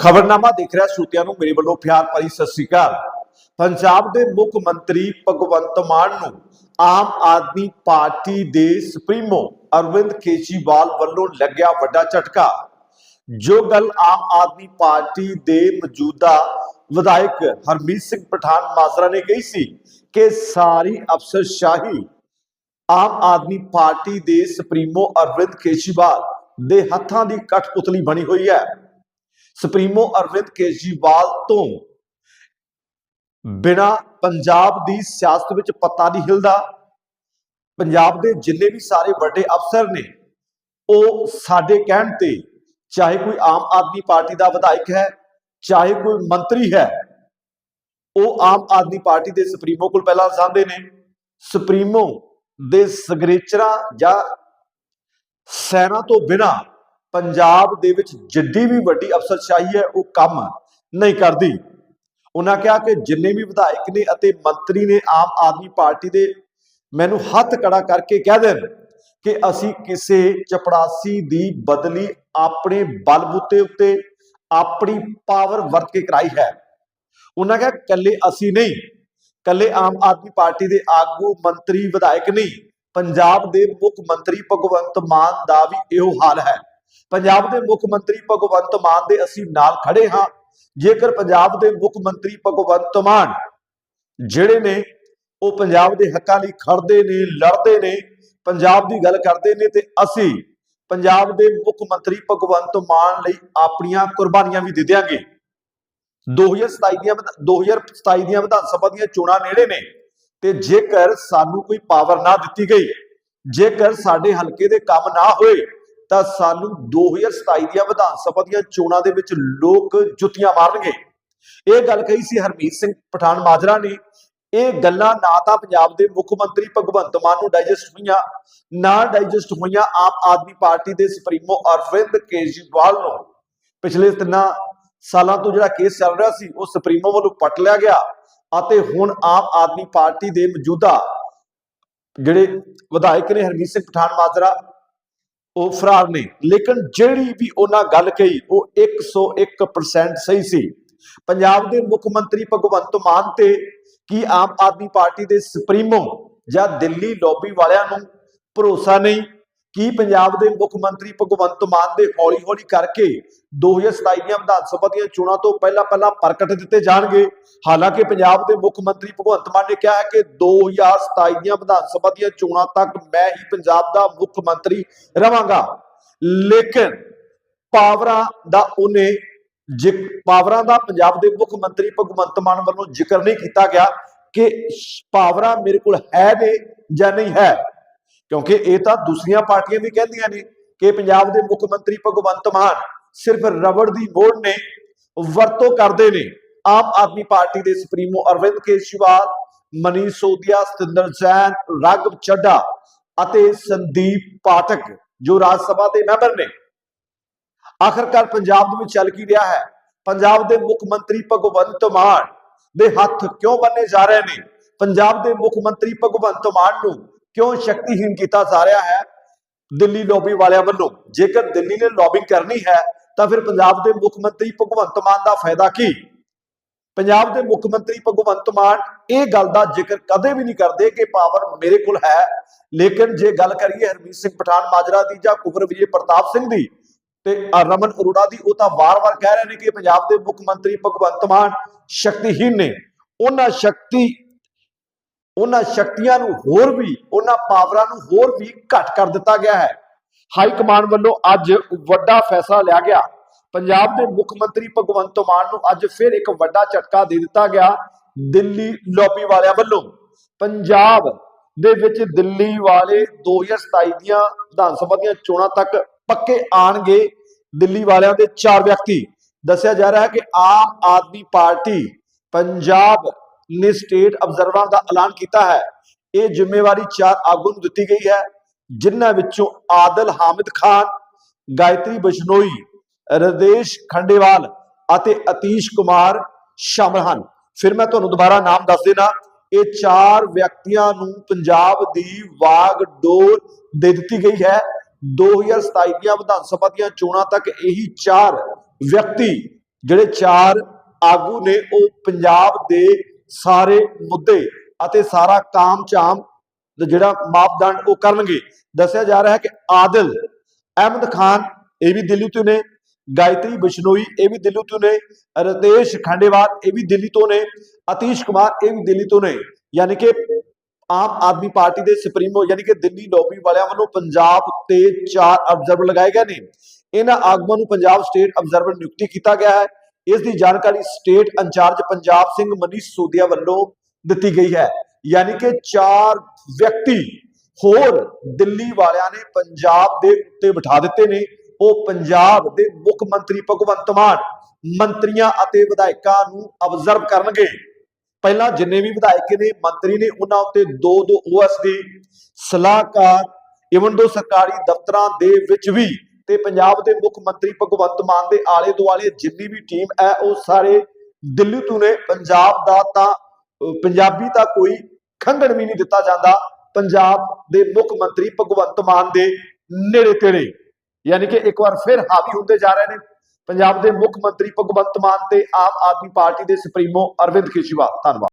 ਖਬਰਨਾਮਾ ਦੇਖ ਰਿਹਾ ਸੂਤਿਆਂ ਨੂੰ ਮੇਰੇ ਵੱਲੋਂ ਪਿਆਰ ਭਰੀ ਸਤਿ ਸ੍ਰੀ ਅਕਾਲ। ਪੰਜਾਬ ਦੇ ਮੁੱਖ ਮੰਤਰੀ ਭਗਵੰਤ ਮਾਨ ਨੂੰ ਆਮ ਆਦਮੀ ਪਾਰਟੀ ਦੇ ਸੁਪਰੀਮੋ ਅਰਵਿੰਦ ਕੇਜਰੀਵਾਲ ਵੱਲੋਂ ਲੱਗਿਆ ਵੱਡਾ ਝਟਕਾ। ਜੋ ਗੱਲ ਆਮ ਆਦਮੀ ਪਾਰਟੀ ਦੇ ਮੌਜੂਦਾ ਵਿਧਾਇਕ ਹਰਮੀਤ ਸਿੰਘ ਪਠਾਨ ਮਾਜਰਾ ਨੇ ਕਹੀ ਸੀ ਕਿ ਸਾਰੀ ਅਫਸਰਸ਼ਾਹੀ ਆਮ ਆਦਮੀ ਪਾਰਟੀ ਦੇ ਸੁਪਰੀਮੋ ਅਰਵਿੰਦ ਕੇਜਰੀਵਾਲ ਦੇ ਹੱਥਾਂ ਦੀ ਕਠਪੁਤਲੀ ਬਣੀ ਹੋਈ ਹੈ। ਸੁਪਰੀਮੋ ਅਰਵਿੰਦ ਕੇਜਰੀਵਾਲ ਤੋਂ ਬਿਨਾ ਪੰਜਾਬ ਦੀ ਸਿਆਸਤ ਵਿੱਚ ਪਤਾ ਨਹੀਂ ਹਿਲਦਾ, ਪੰਜਾਬ ਦੇ ਜਿੰਨੇ ਵੀ ਸਾਰੇ ਵੱਡੇ ਅਫਸਰ ਨੇ, ਉਹ ਸਾਡੇ ਕਹਿਣ ਤੇ ਚਾਹੇ ਕੋਈ ਆਮ ਆਦਮੀ ਪਾਰਟੀ ਦਾ ਵਿਧਾਇਕ ਹੈ, ਚਾਹੇ ਕੋਈ ਮੰਤਰੀ ਹੈ, ਉਹ ਆਮ ਆਦਮੀ ਪਾਰਟੀ ਦੇ ਸੁਪਰੀਮੋ ਕੋਲ ਪਹਿਲਾਂ ਜਾਂਦੇ ਨੇ। ਸੁਪਰੀਮੋ ਦੇ ਸਿਗਨੇਚਰਾਂ ਜਾਂ ਸੈਨਾ ਤੋਂ ਬਿਨਾ ਪੰਜਾਬ ਦੇ ਵਿੱਚ ਜਿੱਡੀ ਵੀ ਵੱਡੀ ਅਫਸਰਸ਼ਾਹੀ ਹੈ, ਉਹ ਕੰਮ ਨਹੀਂ ਕਰਦੀ। ਉਹਨਾਂ ਕਿਹਾ ਕਿ ਜਿੰਨੇ ਵੀ ਵਿਧਾਇਕ ਨੇ ਅਤੇ ਮੰਤਰੀ ਨੇ ਆਮ ਆਦਮੀ ਪਾਰਟੀ ਦੇ, ਮੈਨੂੰ ਹੱਥ ਕੜਾ ਕਰਕੇ ਕਹਿ ਦੇਣ ਕਿ ਅਸੀਂ ਕਿਸੇ ਚਪੜਾਸੀ ਦੀ ਬਦਲੀ ਆਪਣੇ ਬਲਬੂਤੇ ਉੱਤੇ ਆਪਣੀ ਪਾਵਰ ਵਰਤ ਕੇ ਕਰਾਈ ਹੈ। ਉਹਨਾਂ ਕਿਹਾ ਕੱਲੇ ਅਸੀਂ ਨਹੀਂ ਕੱਲੇ ਆਮ ਆਦਮੀ ਪਾਰਟੀ ਦੇ ਆਗੂ, ਮੰਤਰੀ, ਵਿਧਾਇਕ ਨਹੀਂ, ਪੰਜਾਬ ਦੇ ਮੁੱਖ ਮੰਤਰੀ ਭਗਵੰਤ ਮਾਨ ਦਾ ਵੀ ਇਹੋ ਹਾਲ ਹੈ। ਪੰਜਾਬ ਦੇ ਮੁੱਖ ਮੰਤਰੀ ਭਗਵੰਤ ਮਾਨ ਦੇ ਅਸੀਂ ਨਾਲ ਖੜੇ ਹਾਂ। ਜੇਕਰ ਪੰਜਾਬ ਦੇ ਮੁੱਖ ਮੰਤਰੀ ਭਗਵੰਤ ਮਾਨ ਜਿਹੜੇ ਨੇ, ਉਹ ਪੰਜਾਬ ਦੇ ਹੱਕਾਂ ਲਈ ਖੜਦੇ ਨੇ, ਲੜਦੇ ਨੇ, ਪੰਜਾਬ ਦੀ ਗੱਲ ਕਰਦੇ ਨੇ ਤੇ ਅਸੀਂ ਪੰਜਾਬ ਦੇ ਮੁੱਖ ਮੰਤਰੀ ਭਗਵੰਤ ਮਾਨ ਲਈ ਆਪਣੀਆਂ ਕੁਰਬਾਨੀਆਂ ਵੀ ਦੇ ਦਿਆਂਗੇ। 2027 ਦੀਆਂ ਵਿਧਾ- 2027 ਦੀਆਂ ਵਿਧਾਨ ਸਭਾ ਦੀਆਂ ਚੋਣਾਂ ਨੇੜੇ ਨੇ ਤੇ ਜੇਕਰ ਸਾਨੂੰ ਕੋਈ ਪਾਵਰ ਨਾ ਦਿੱਤੀ ਗਈ, ਜੇਕਰ ਸਾਡੇ ਹਲਕੇ ਦੇ ਕੰਮ ਨਾ ਹੋਏ ਤਾਂ ਸਾਨੂੰ 2027 ਦੀਆਂ ਵਿਧਾਨ ਸਭਾ ਦੀਆਂ ਚੋਣਾਂ ਦੇ ਵਿੱਚ ਲੋਕ ਜੁੱਤੀਆਂ ਮਾਰਨਗੇ। ਇਹ ਗੱਲ ਕਹੀ ਸੀ ਹਰਮੀਤ ਸਿੰਘ ਪਠਾਨ ਮਾਜਰਾ ਨੇ। ਇਹ ਗੱਲਾਂ ਨਾ ਤਾਂ ਪੰਜਾਬ ਦੇ ਮੁੱਖ ਮੰਤਰੀ ਭਗਵੰਤ ਮਾਨ ਨੂੰ ਡਾਈਜੈਸਟ ਹੋਈਆਂ, ਨਾ ਡਾਈਜੈਸਟ ਹੋਈਆਂ ਆਮ ਆਦਮੀ ਪਾਰਟੀ ਦੇ ਸੁਪਰੀਮੋ ਅਰਵਿੰਦ ਕੇਜਰੀਵਾਲ ਨੂੰ। ਪਿਛਲੇ ਤਿੰਨਾਂ ਸਾਲਾਂ ਤੋਂ ਜਿਹੜਾ ਕੇਸ ਚੱਲ ਰਿਹਾ ਸੀ, ਉਹ ਸੁਪਰੀਮੋ ਵੱਲੋਂ ਪਟ ਲਿਆ ਗਿਆ ਅਤੇ ਹੁਣ ਆਮ ਆਦਮੀ ਪਾਰਟੀ ਦੇ ਮੌਜੂਦਾ ਜਿਹੜੇ ਵਿਧਾਇਕ ਨੇ ਹਰਮੀਤ ਸਿੰਘ ਪਠਾਨ ਮਾਜਰਾ ਉਹ ਫਰਾਰ ਨੇ। ਲੇਕਿਨ ਜਿਹੜੀ ਵੀ ਉਹਨਾਂ ਗੱਲ ਕਹੀ, ਉਹ 101% ਸਹੀ ਸੀ। ਪੰਜਾਬ ਦੇ ਮੁੱਖ ਮੰਤਰੀ ਭਗਵੰਤ ਮਾਨ ਤੇ ਕੀ ਆਮ ਆਦਮੀ ਪਾਰਟੀ ਦੇ ਸੁਪਰੀਮੋ ਜਾਂ ਦਿੱਲੀ ਲੌਬੀ ਵਾਲਿਆਂ ਨੂੰ ਭਰੋਸਾ ਨਹੀਂ? ਕੀ ਪੰਜਾਬ ਦੇ ਮੁੱਖ ਮੰਤਰੀ ਭਗਵੰਤ ਮਾਨ ਦੇ ਹੌਲੀ-ਹੌਲੀ ਕਰਕੇ 2027 ਦੀਆਂ ਵਿਧਾਨ ਸਭਾ ਦੀਆਂ ਚੋਣਾਂ ਤੋਂ ਪਹਿਲਾਂ ਪਹਿਲਾਂ ਪ੍ਰਗਟ ਦਿੱਤੇ ਜਾਣਗੇ? ਹਾਲਾਂਕਿ ਪੰਜਾਬ ਦੇ ਮੁੱਖ ਮੰਤਰੀ ਭਗਵੰਤ ਮਾਨ ਨੇ ਕਿਹਾ ਹੈ ਕਿ 2027 ਦੀਆਂ ਵਿਧਾਨ ਸਭਾ ਦੀਆਂ ਚੋਣਾਂ ਤੱਕ ਮੈਂ ਹੀ ਪੰਜਾਬ ਦਾ ਮੁੱਖ ਮੰਤਰੀ ਰਵਾਂਗਾ। ਲੇਕਿਨ ਪਾਵਰਾਂ ਦਾ ਉਹਨੇ ਜਿਕ, ਪਾਵਰਾਂ ਦਾ ਪੰਜਾਬ ਦੇ ਮੁੱਖ ਮੰਤਰੀ ਭਗਵੰਤ ਮਾਨ ਵੱਲੋਂ ਜ਼ਿਕਰ ਨਹੀਂ ਕੀਤਾ ਗਿਆ ਕਿ ਪਾਵਰਾਂ ਮੇਰੇ ਕੋਲ ਹੈ ਨੇ ਜਾਂ ਨਹੀਂ ਹੈ। ਕਿਉਂਕਿ ਇਹ ਤਾਂ ਦੂਸਰੀਆਂ ਪਾਰਟੀਆਂ ਵੀ ਕਹਿੰਦੀਆਂ ਨੇ ਕਿ ਪੰਜਾਬ ਦੇ ਮੁੱਖ ਮੰਤਰੀ ਭਗਵੰਤ ਮਾਨ ਸਿਰਫ ਰਬੜ ਦੀ ਮੋੜ ਨੇ ਵਰਤੋਂ ਕਰਦੇ ਨੇ। ਆਮ ਆਦਮੀ ਪਾਰਟੀ ਦੇ ਸੁਪਰੀਮੋ ਅਰਵਿੰਦ ਕੇਜਰੀਵਾਲ, ਮਨੀਸ਼ ਸੋਦੀਆ ਸਤਿੰਦਰ ਜੈਨ ਰਾਘਵ ਚੱਡਾ ਅਤੇ ਸੰਦੀਪ ਪਾਠਕ ਜੋ ਰਾਜ ਸਭਾ ਦੇ ਮੈਂਬਰ ਨੇ। ਆਖਰਕਾਰ ਪੰਜਾਬ ਦੇ ਵਿੱਚ ਚੱਲ ਕੀ ਰਿਹਾ ਹੈ? ਪੰਜਾਬ ਦੇ ਮੁੱਖ ਮੰਤਰੀ ਭਗਵੰਤ ਮਾਨ ਦੇ ਹੱਥ ਕਿਉਂ ਬੰਨੇ ਜਾ ਰਹੇ ਨੇ? ਪੰਜਾਬ ਦੇ ਮੁੱਖ ਮੰਤਰੀ ਭਗਵੰਤ ਮਾਨ ਨੂੰ ਕਿਉਂ ਸ਼ਕਤੀਹੀਨ ਕੀਤਾ ਜਾ ਰਿਹਾ ਹੈ? ਦਿੱਲੀ ਲੌਬੀ ਵਾਲਿਆਂ ਵੱਲੋਂ ਜੇਕਰ ਦਿੱਲੀ ਨੇ ਲੌਬਿੰਗ ਕਰਨੀ ਹੈ, ਤਾਂ ਫਿਰ ਪੰਜਾਬ ਦੇ ਮੁੱਖ ਮੰਤਰੀ ਭਗਵੰਤ ਮਾਨ ਦਾ ਫਾਇਦਾ ਕੀ? ਪੰਜਾਬ ਦੇ ਮੁੱਖ ਮੰਤਰੀ ਭਗਵੰਤ ਮਾਨ ਇਹ ਗੱਲ ਦਾ ਜ਼ਿਕਰ ਕਦੇ ਵੀ ਨਹੀਂ ਕਰਦੇ ਕਿ ਪਾਵਰ ਮੇਰੇ ਕੋਲ ਹੈ। ਲੇਕਿਨ ਜੇ ਗੱਲ ਕਰੀਏ ਹਰਮੀਤ ਸਿੰਘ ਪਠਾਨ ਮਾਜਰਾ ਦੀ ਜਾਂ ਕੁਵਰ ਵਿਜੇ ਪ੍ਰਤਾਪ ਸਿੰਘ ਦੀ, ਤੇ ਰਮਨ ਅਰੋੜਾ ਦੀ, ਉਹ ਤਾਂ ਵਾਰ-ਵਾਰ ਕਹਿ ਰਹੇ ਨੇ ਕਿ ਪੰਜਾਬ ਦੇ ਮੁੱਖ ਮੰਤਰੀ ਭਗਵੰਤ ਮਾਨ ਸ਼ਕਤੀਹੀਨ ਨੇ। ਉਹਨਾਂ ਸ਼ਕਤੀ ਉਹਨਾਂ ਸ਼ਕਤੀਆਂ ਨੂੰ ਹੋਰ ਵੀ, ਉਹਨਾਂ ਪਾਵਰਾਂ ਨੂੰ ਹੋਰ ਵੀ ਘੱਟ ਕਰ ਦਿੱਤਾ ਗਿਆ ਹੈ। ਹਾਈ ਕਮਾਂਡ ਵੱਲੋਂ ਅੱਜ ਵੱਡਾ ਫੈਸਲਾ ਲਿਆ ਗਿਆ। ਪੰਜਾਬ ਦੇ ਮੁੱਖ ਮੰਤਰੀ ਭਗਵੰਤ ਮਾਨ ਨੂੰ ਅੱਜ ਫਿਰ ਇੱਕ ਵੱਡਾ ਝਟਕਾ ਦੇ ਦਿੱਤਾ ਗਿਆ ਦਿੱਲੀ ਲੌਬੀ ਵਾਲਿਆਂ ਵੱਲੋਂ। ਪੰਜਾਬ ਦੇ ਵਿੱਚ ਦਿੱਲੀ ਵਾਲੇ 2027 ਦੀਆਂ ਵਿਧਾਨ ਸਭਾ ਦੀਆਂ ਚੋਣਾਂ ਤੱਕ ਪੱਕੇ ਆਣਗੇ ਦਿੱਲੀ ਵਾਲਿਆਂ ਦੇ ਚਾਰ ਵਿਅਕਤੀ। ਦੱਸਿਆ ਜਾ ਰਿਹਾ ਹੈ ਕਿ ਆਮ ਆਦਮੀ ਪਾਰਟੀ, ਪੰਜਾਬ ਨੇ ਸਟੇਟ ਅਬਜ਼ਰਵਰਾਂ ਦਾ ਐਲਾਨ ਕੀਤਾ ਹੈ। ਇਹ ਜ਼ਿੰਮੇਵਾਰੀ ਚਾਰ ਆਗੂ ਨੂੰ ਦਿੱਤੀ ਗਈ ਹੈ, ਜਿਨ੍ਹਾਂ ਵਿੱਚੋਂ ਆਦਲ ਹਾਮਿਦ ਖਾਨ, ਗਾਇਤਰੀ ਬਸ਼ਨੋਈ, ਰਦੇਸ਼ ਖੰਡੇਵਾਲ ਅਤੇ ਅਤੀਸ਼ ਕੁਮਾਰ ਸ਼ਾਮਲ ਹਨ। ਫਿਰ ਮੈਂ ਤੁਹਾਨੂੰ ਦੁਬਾਰਾ ਨਾਮ ਦੱਸ ਦੇਣਾ, ਇਹ ਚਾਰ ਵਿਅਕਤੀਆਂ ਨੂੰ ਪੰਜਾਬ ਦੀ ਵਾਗ ਡੋਰ ਦੇ ਦਿੱਤੀ ਗਈ ਹੈ। 2027 ਦੀਆਂ ਵਿਧਾਨ ਸਭਾ ਦੀਆਂ ਚੋਣਾਂ ਤੱਕ ਇਹੀ ਚਾਰ ਵਿਅਕਤੀ, ਜਿਹੜੇ ਚਾਰ ਆਗੂ ਨੇ, ਉਹ ਪੰਜਾਬ ਦੇ ਸਾਰੇ ਮੁੱਦੇ ਅਤੇ ਸਾਰਾ ਕਾਮ-ਚਾਮ ਜਿਹੜਾ ਮਾਪਦੰਡ ਉਹ ਕਰਨਗੇ। ਦੱਸਿਆ ਜਾ ਰਿਹਾ ਹੈ ਕਿ ਆਦਿਲ ਅਹਿਮਦ ਖਾਨ, ਇਹ ਵੀ ਦਿੱਲੀ ਤੋਂ ਨੇ, ਗਾਇਤਰੀ ਬਿਸ਼ਨੋਈ, ਇਹ ਵੀ ਦਿੱਲੀ ਤੋਂ ਨੇ, ਰਤੇਸ਼ ਖੰਡੇਵਾਲ, ਇਹ ਵੀ ਦਿੱਲੀ ਤੋਂ ਨੇ, ਅਤੀਸ਼ ਕੁਮਾਰ, ਇਹ ਵੀ ਦਿੱਲੀ ਤੋਂ ਨੇ। ਯਾਨੀ ਕਿ ਆਮ ਆਦਮੀ ਪਾਰਟੀ ਦੇ ਸੁਪਰੀਮੋ, ਯਾਨੀ ਕਿ ਦਿੱਲੀ ਲੋਬੀ ਵਾਲਿਆਂ ਵੱਲੋਂ ਪੰਜਾਬ 'ਤੇ ਚਾਰ ਅਬਜ਼ਰਵਰ ਲਗਾਏ ਗਏ ਨੇ। ਇਹਨਾਂ ਆਗੂਆਂ ਨੂੰ ਪੰਜਾਬ ਸਟੇਟ ਅਬਜ਼ਰਵਰ ਨਿਯੁਕਤੀ ਕੀਤਾ ਗਿਆ ਹੈ। ਇਸ ਦੀ ਜਾਣਕਾਰੀ ਸਟੇਟ ਇੰਚਾਰਜ ਪੰਜਾਬ ਸਿੰਘ ਮਨੀਸ਼ ਸੋਦੀਆ ਵੱਲੋਂ ਦਿੱਤੀ ਗਈ ਹੈ। ਯਾਨੀ ਕਿ ਚਾਰ ਵਿਅਕਤੀ ਹੋਰ ਦਿੱਲੀ ਵਾਲਿਆਂ ਨੇ ਪੰਜਾਬ ਦੇ ਉੱਤੇ ਬਿਠਾ ਦਿੱਤੇ ਨੇ। ਉਹ ਪੰਜਾਬ ਦੇ ਮੁੱਖ ਮੰਤਰੀ ਭਗਵੰਤ ਮਾਨ, ਮੰਤਰੀਆਂ ਅਤੇ ਵਿਧਾਇਕਾਂ ਨੂੰ ਅਬਜ਼ਰਵ ਕਰਨਗੇ। ਪਹਿਲਾਂ ਜਿੰਨੇ ਵੀ ਵਿਧਾਇਕ ਨੇ, ਮੰਤਰੀ ਨੇ ਉਹਨਾਂ ਉੱਤੇ ਦੋ ਦੋ ਓਐਸ ਦੀ ਸਲਾਹਕਾਰ ਇਵਨ ਦੋ ਸਰਕਾਰੀ ਦਫ਼ਤਰਾਂ ਦੇ ਵਿੱਚ ਵੀ ਤੇ ਪੰਜਾਬ ਦੇ ਮੁੱਖ ਮੰਤਰੀ ਭਗਵੰਤ ਮਾਨ ਦੇ ਆਲੇ ਦੁਆਲੇ ਜਿੰਨੀ ਵੀ ਟੀਮ ਹੈ, ਉਹ ਸਾਰੇ ਦਿੱਲੀ ਤੋਂ ਨੇ, ਪੰਜਾਬ ਦਾ ਤਾਂ ਪੰਜਾਬੀ ਤਾਂ ਕੋਈ ਖੰਡਣ ਵੀ ਨਹੀਂ ਦਿੱਤਾ ਜਾਂਦਾ। ਪੰਜਾਬ ਦੇ ਮੁੱਖ ਮੰਤਰੀ ਭਗਵੰਤ ਮਾਨ ਦੇ ਨੇੜੇ ਤੇੜੇ। ਯਾਨੀ ਕਿ ਇੱਕ ਵਾਰ ਫਿਰ ਹਾਵੀ ਹੁੰਦੇ ਜਾ ਰਹੇ ਨੇ। ਪੰਜਾਬ ਦੇ ਮੁੱਖ ਮੰਤਰੀ ਭਗਵੰਤ ਮਾਨ ਤੇ ਆਮ ਆਦਮੀ ਪਾਰਟੀ ਦੇ ਸੁਪਰੀਮੋ ਅਰਵਿੰਦ ਕੇਜਰੀਵਾਲ। ਧੰਨਵਾਦ।